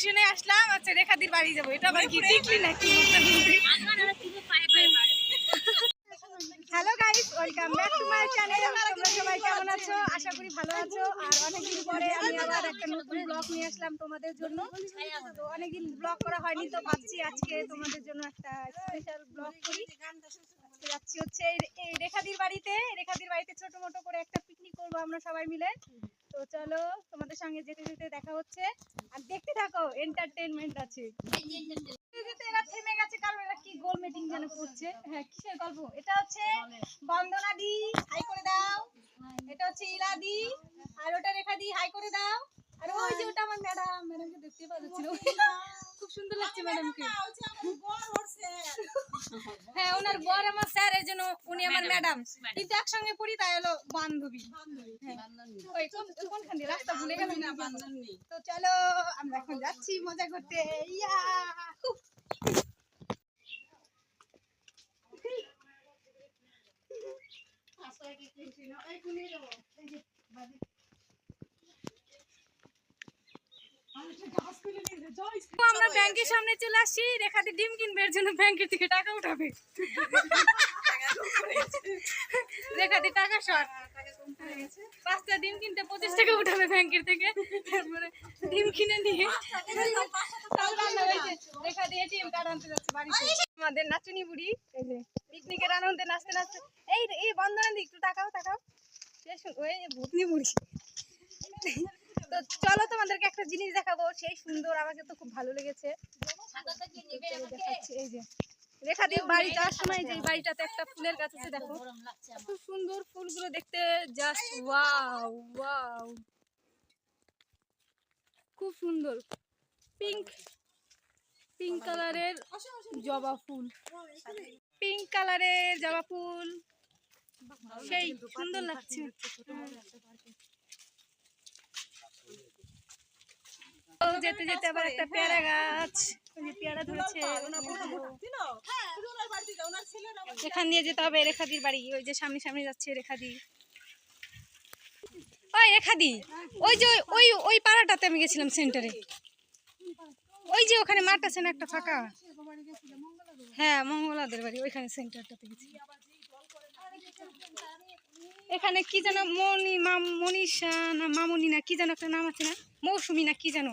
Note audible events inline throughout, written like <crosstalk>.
ডিসিশনে আসলাম আচ্ছা রেখাদির বাড়ি যাব। এটা আবার কি টিকলি নাকি? Hello guys welcome back to my channel তোমরা সবাই কেমন আছো? আশা করি ভালো আছো। আর অনেকদিন পরে আমি আবার একটা নতুন ব্লগ নিয়ে আসলাম তোমাদের জন্য। তো অনেকদিন ব্লগ করা হয়নি তো ভাবছি আজকে তোমাদের জন্য একটা স্পেশাল ব্লগ করি। আজকে যাচ্ছি হচ্ছে এই রেখাদির বাড়িতে। রেখাদির বাড়িতে ছোট মোটো করে একটা পিকনিক করব আমরা সবাই মিলে। তো চলো তোমাদের সঙ্গে যেতে যেতে দেখা হচ্ছে। আর দেখতে থাকো এন্টারটেইনমেন্ট আছে। এরা থেমে গেছে এরা কি গোল মিটিং যেন করছে। হ্যাঁ গল্প? এটা হচ্ছে বন্দনা দি হাই দাও। এটা হচ্ছে ইলা দি আর ওটা রেখা হাই দাও। আর ওই যে ওটা আমার ম্যাডাম দেখতে খুব সুন্দর লাগছে ম্যাডামকে <laughs> হ্যাঁ ওনার বর আমার স্যার এর জন্য উনি আমার ম্যাডাম কিন্তু একসঙ্গে পড়ি তাই হলো বান্ধবী। হ্যাঁ। ওই কোনখান? দিয়ে রাস্তা ভুলে গেলাম না তো চলো আমরা এখন যাচ্ছি মজা করতে। ইয়া! উফ। তো আমরা ব্যাংকের সামনে চলে আসছি রেখাতে ডিম কিনবে জন্য ব্যাংকের থেকে টাকা উঠাবে। রেখাতে টাকা শর্ট পাঁচটা ডিম কিনতে পঁচিশ টাকা উঠাবে ব্যাংকের থেকে। তারপরে ডিম কিনে নিয়ে। রেখা দিয়ে এটিএম কার্ড আমাদের নাচুনি বুড়ি, এই যে পিকনিকের আনন্দে নাচতে নাচতে এই এই বন্ধনা একটু টাকাও টাকাও ওই ভূতনি বুড়ি। তো চলো তোমাদেরকে একটা জিনিস দেখাবো, সেই সুন্দর, আমাকে তো খুব ভালো লেগেছে। এই যে। সময় যে বাড়িটাতে একটা ফুলের গাছ আছে, দেখো। খুব সুন্দর ফুলগুলো দেখতে জাস্ট ওয়াও ওয়াও খুব সুন্দর। পিঙ্ক পিঙ্ক কালারের জবা ফুল। পিঙ্ক কালারের জবা ফুল। সেই, সুন্দর লাগছে। যেতে যেতে আবার একটা পেয়ারা গাছ। পেয়ারা দিয়ে যেতে হবে রেখাদির বাড়ি। ওই যে সামনে সামনে যাচ্ছে রেখাদি। ওই রেখাদি, ওই যে ওই- ওই পাড়াটাতে আমি গেছিলাম সেন্টারে ওই যে ওখানে মাঠ আছে না একটা ফাঁকা? হ্যাঁ মঙ্গলাদের বাড়ি, ওইখানে সেন্টারটাতে গেছি এখানে কি যেন মনি মাম মনীষা না মামনি না কি যেন একটা নাম আছে না? মৌসুমি না কি যেন?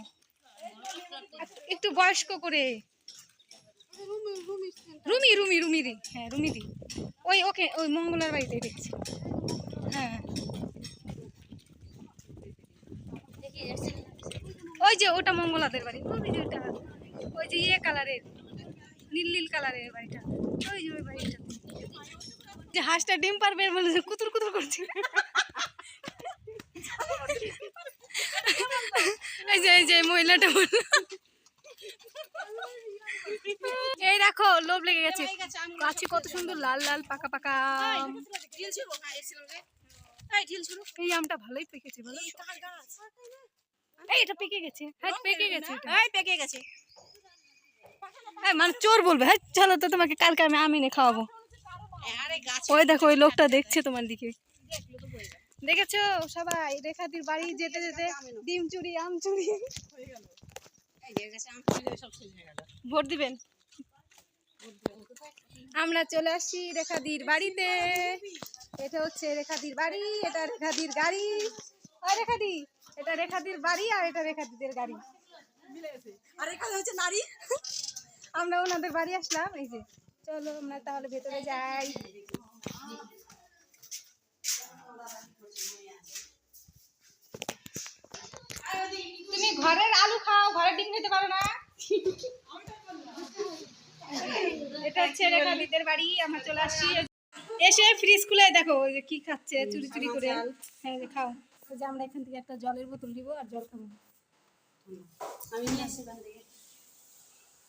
একটু বয়স্ক করে। রুমি রুমি রুমি দি। হ্যাঁ রুমি দি। ওই, ওকে, ওই মঙ্গলার বাড়িতে দেখছি। হ্যাঁ। ওই যে, ওটা মঙ্গলাদের বাড়ি। ওই যে, ওটা। ওই যে ইয়ে কালারের, নীল নীল কালারের বাড়িটা। ওই যে, ওই বাড়িটা। যে হাঁসটা ডিম পারবে বলে কুতুর কুতুর করছে। এই যে এই যে মহিলাটা বলল। এই দেখো লোভ লেগে গেছে। গাছে কত সুন্দর লাল লাল পাকা পাকা এই আমটা ভালোই পেকেছে বলো। এই এটা পেকে গেছে। হ্যাঁ পেকে গেছে এই পেকে গেছে। হ্যাঁ মানে চোর বলবে। হ্যাঁ চলো তো তোমাকে কালকে আমি আম এনে খাওয়াবো। আরে ওই দেখো ওই লোকটা দেখছে তোমার দিকে। দেখেছ সবাই? রেখাদির বাড়ি যেতে যেতে ডিম চুরি আম চুরি। ভোট দিবেন। আমরা চলে আসছি রেখাদির বাড়িতে। এটা হচ্ছে রেখাদির বাড়ি এটা রেখাদির গাড়ি। আর রেখাদি এটা রেখাদির বাড়ি আর এটা রেখাদিদের গাড়ি। আর এখানে হচ্ছে নারী। আমরা ওনাদের বাড়ি আসলাম এই যে। চলো আমরা তাহলে ভেতরে যাই তুমি ঘরের আলু খাও ঘরের ডিম খেতে পারো না এটা হচ্ছে রেখাদিদের বাড়ি আমরা চলে আসছি। এসে ফ্রিজ খুলে দেখো ওই যে কি খাচ্ছে চুরি চুরি করে। হ্যাঁ খাও। যে আমরা এখান থেকে একটা জলের বোতল দিব আর জল খাব। আমি নিয়ে আসি এখান থেকে।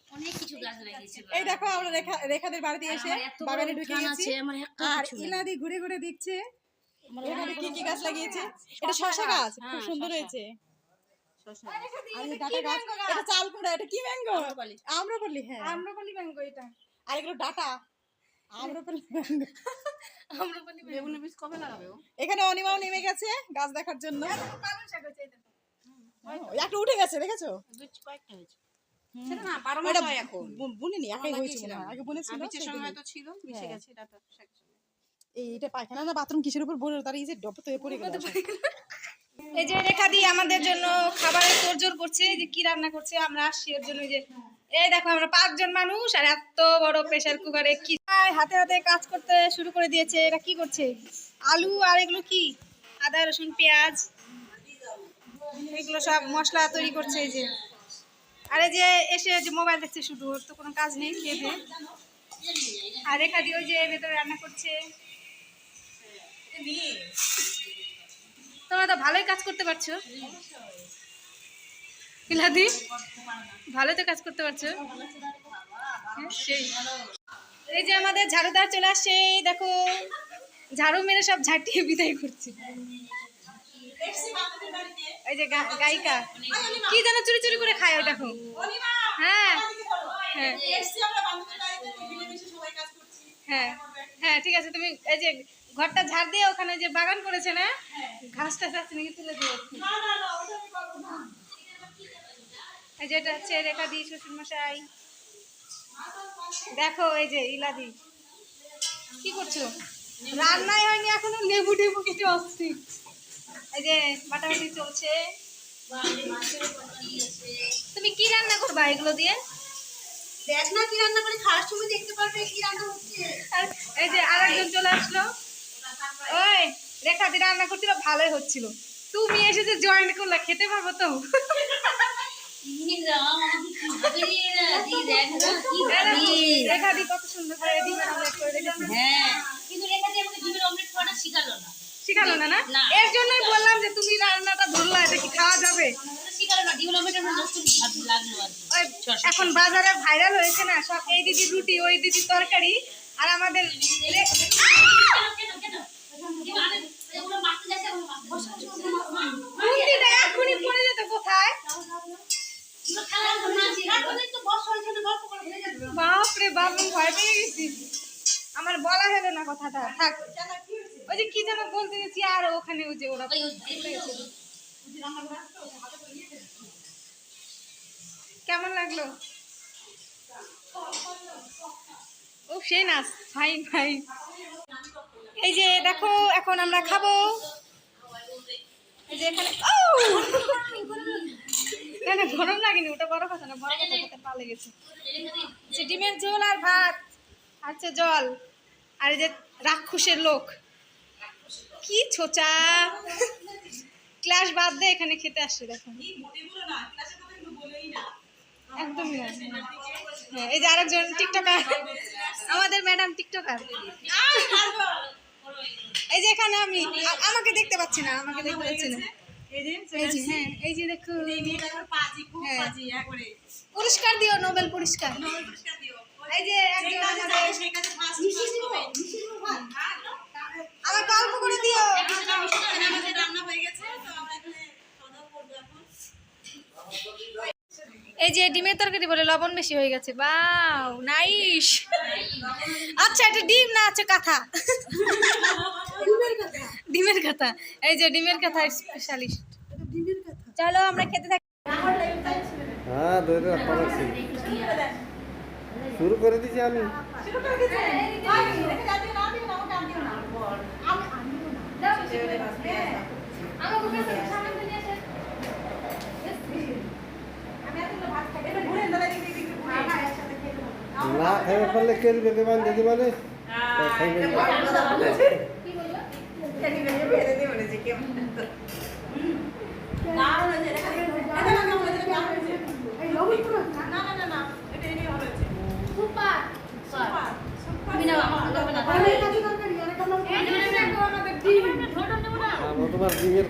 অনেক কিছু গাছ লাগিয়েছি এই দেখো আমরা রেখা রেখাদের বাড়িতে এসে বাগানে ঢুকে গেছি। আর ইলাদি ঘুরে ঘুরে দেখছে এখানে কি কি গাছ লাগিয়েছে। এটা শশা গাছ খুব সুন্দর হয়েছে। আর এই ডাটা গাছ? এটা চাল এটা কি ম্যাঙ্গো? আম্রপল্লি হ্যাঁ। আম্রপলি ম্যাঙ্গো এটা। আর এগুলো ডাটা। এখানে অনিমাও নেমে গেছে গাছ দেখার জন্য। একটা উঠে গেছে দেখেছ? ওটা হয় বুনিনি একাই। আগে বুনেছিল ছিল মিশে। গেছে পায়খানা না বাথরুম কিসের উপর বলে তার এই যে ডপ তো পড়ে গেল। এই যে রেখা দিয়ে আমাদের জন্য খাবারের তোড়জোড় করছে যে কি রান্না করছে আমরা আসছি এর জন্য যে এই দেখো, আমরা পাঁচজন মানুষ, আর এত বড় প্রেসার কুকারে কি হাতে হাতে কাজ করতে শুরু করে দিয়েছে এটা কি করছে? আলু আর এগুলো কি? আদা, রসুন, পেঁয়াজ, এগুলো সব মশলা তৈরি করছে এই যে। আর যে এসে যে মোবাইল দেখছে শুধু, ওর তো কোনো কাজ নেই, খেয়ে দেয়ে। আর রেখা দিয়ে যে ভেতরে রান্না করছে। তোমরা তো ভালোই কাজ করতে পারছ। ইলাদি ভালো তো কাজ করতে পারছ? হ্যাঁ, সেই। এই যে আমাদের ঝাড়ুদার চলে আসছে দেখো ঝাড়ু মেরে সব ঝাঁটিয়ে বিদায় করছে। এই যে গায়িকা কি যেন চুরি চুরি করে খায় দেখো। হ্যাঁ হ্যাঁ। হ্যাঁ হ্যাঁ ঠিক আছে তুমি এই যে ঘরটা ঝাড় দিয়ে ওখানে যে বাগান করেছে না ঘাসটা চাচ্ছে নাকি তুলে দিও। এই যে এটা হচ্ছে রেখা দি শ্বশুর মশাই দেখো এই যে ইলাদি। কি করছ? রান্নাই হয়নি এখনও লেবু টেবু কেটে অস্থির এই যে বাটাবাটি চলছে। তুমি কি রান্না করবা এগুলো দিয়ে? দেখ না কি রান্না করে খাওয়ার সময় দেখতে পারবে কি রান্না হচ্ছে। আর এই যে আরেকজন চলে আসলো। ওই রেখা দি রান্না করছিল ভালোই হচ্ছিল। তুমি এসে যে জয়েন করলা খেতে পারব তো? শিখালো না না না না। এর জন্যই বললাম যে তুমি রান্নাটা ধরলা এটা কি খাওয়া যাবে এখন বাজারে ভাইরাল হয়েছে না সব এই দিদির রুটি ওই দিদির তরকারি আর আমাদের কোথায় যাবে। বাপ ভয় পেয়ে গেছি আমার বলা হলো না কথাটা, থাক ওই যে কি যেন বলতে গেছি আর ওখানে ওই যে ওরা। কেমন লাগল ও, সেই নাচ, ফাইন ফাইন এই যে দেখো, এখন আমরা খাব এই যে এখানে না না গরম লাগেনি ওটা বড় কথা না, বড় কথা পালে গেছে। যে ডিমের ঝোল আর ভাত। আর হচ্ছে জল। আর এই যে রাক্ষসের লোক। কি ছোচা। ক্লাস বাদ দিয়ে এখানে খেতে আসছে দেখো। একদমই হ্যাঁ এই যে আরেকজন টিকটকার। আমাদের ম্যাডাম টিকটকার। এই যে এখানে আমি আমাকে দেখতে পাচ্ছি না, আমাকে দেখতে পাচ্ছি না। হ্যাঁ হ্যাঁ। একবারে পুরস্কার দিও নোবেল পুরস্কার। এই যে আমার গল্প করে দিও। হয়ে এই যে ডিমের তরকারি বলে লবণ বেশি হয়ে গেছে। Wow nice. আচ্ছা এটা ডিম না আছে কাঁথা। <laughs> ডিমের কাঁথা। এই যে ডিমের কাঁথা স্পেশালিস্ট ডিমের চলো আমরা খেতে থাকি। হ্যাঁ ধরে রাখা রাখছি শুরু করে দিছি আমি। না খাইবে পারলে কেলবে দেবান যদি মানে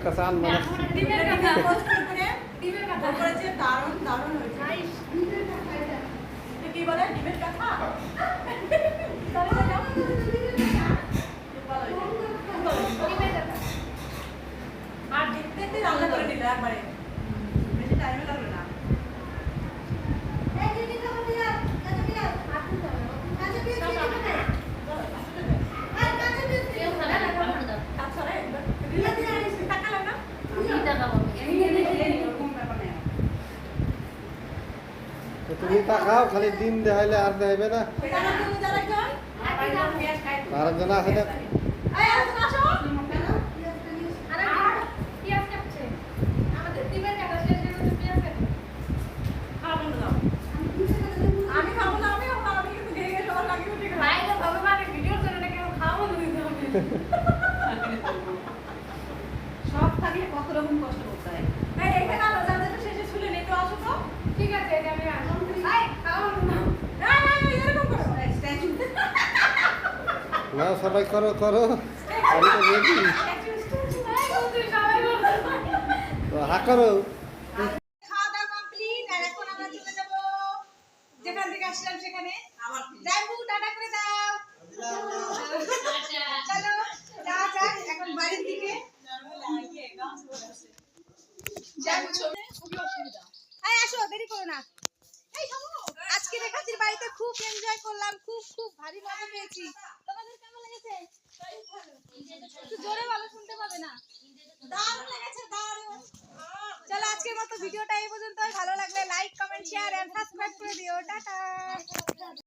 কাছে মানে। কি বলে? ডিমের কাঁথা? তাহলে যাও। খুব ভালো হয়েছে। আর দেখতে দেখতে রান্না করে নিলে একবারে বেশি টাইমও লাগবে না কেউ খাবে না, আমাকে দাও। তাছাড়া একবার- তাকালাম না? আমি টাকা পাবো। এরকম ব্যাপার। তা খাও খালি দিন দেখাইলে আর দেখাইবে না। যারা তুমি যারা কেন আর একজন আছে না এই আসো আসো খাওয়া বন্ধ দাও। আমি খাব না আমি খাব না, আমি কিন্তু ঘেয়ে ঘেয়ে সবার লাগিয়ে উঠে খাব। সব থাকলে কত রকম কষ্ট করতে হয় এই, এখানে আলো, যাদের শেষে শুলে নেই, একটু আসো তো। এই, এই, এই, এরকম করো। না সবাই করো করো। আমি তো রেডি। হা করো। খাওয়া দাওয়া কমপ্লিট আর আমরা চলে যাব যেখান থেকে আসলাম সেখানে। যাইবু টাটা করে দাও। চলো যাক এখন বাড়ির দিকে। আসো। দেরি করো না। আজকে রেখাচির বাড়িতে খুব এনজয় করলাম খুব খুব ভারী মজা পেয়েছি তোমাদের কেমন লেগেছে একটু জোরে বলো শুনতে পাবে না? দারুণ লেগেছে দারুণ। চলো আজকের মতো ভিডিওটা এই পর্যন্ত ভালো লাগলে like comment share and subscribe করে দিও। টাটা।